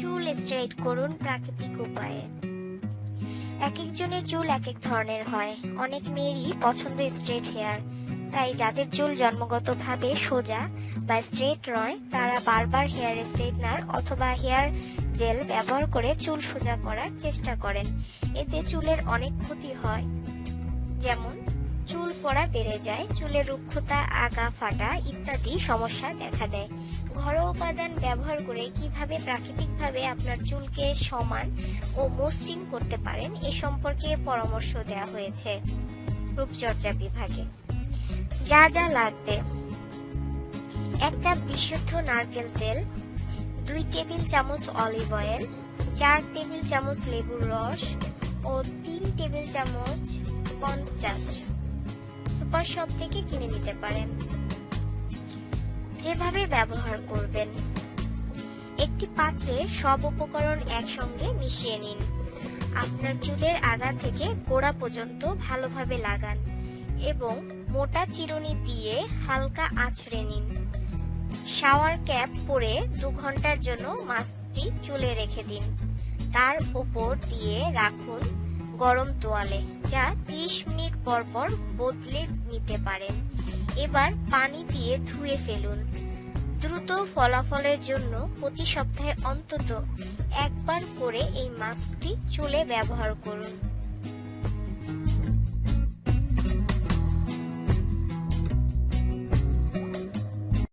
চুল স্ট্রেট করুন প্রাকৃতিক উপায়ে। এক একজনের চুল এক এক ধরনের হয়। অনেক মেয়েরই পছন্দ স্ট্রেট হেয়ার তাই যাদের চুল জন্মগতভাবে সোজা বা স্ট্রেট নয়, তারা বারবার হেয়ার স্ট্রেটনার অথবা হেয়ার জেল ব্যবহার করে চুল সোজা করার চেষ্টা করেন। এতে চুলের অনেক ক্ষতি হয়। যেমন চুল পড়া বেড়ে যায়, চুলের রুক্ষতা, আগা, ফাটা ইত্যাদি সমস্যা দেখা দেয়। ঘরোয়া উপাদান ব্যবহার করে কীভাবে প্রাকৃতিকভাবে আপনার চুলকে সমান ও মসৃণ করতে পারেন, এ সম্পর্কে পরামর্শ দেওয়া হয়েছে রূপচর্চা বিভাগে। যা যা লাগবে। এক কাপ বিশুদ্ধ নারকেল তেল, দুই টেবিল চামচ অলিভ অয়েল, চার টেবিল চামচ লেবুর রস ও তিন টেবিল চামচ কর্নস্টার্চ সুপার শপ থেকে কিনে নিতে পারেন। যেভাবে ব্যবহার করবেন। একটি পাত্রে সব উপকরণ একসঙ্গে মিশিয়ে নিন। আপনার চুলের আগা থেকে গোড়া পর্যন্ত ভালোভাবে লাগান এবং মোটা চিরুনি দিয়ে হালকা আছড়ে নিন। শাওয়ার ক্যাপ পরে দু ঘণ্টার জন্য মাস্কটি চুলে রেখে দিন। তার উপর দিয়ে রাখুন গরম তোয়ালে যা 30 মিনিট পর পর বদলে নিতে পারেন। এবার পানি দিয়ে ধুয়ে ফেলুন। দ্রুত ফলাফলের জন্য প্রতি সপ্তাহে অন্তত একবার করে এই মাস্কটি চুলে ব্যবহার করুন।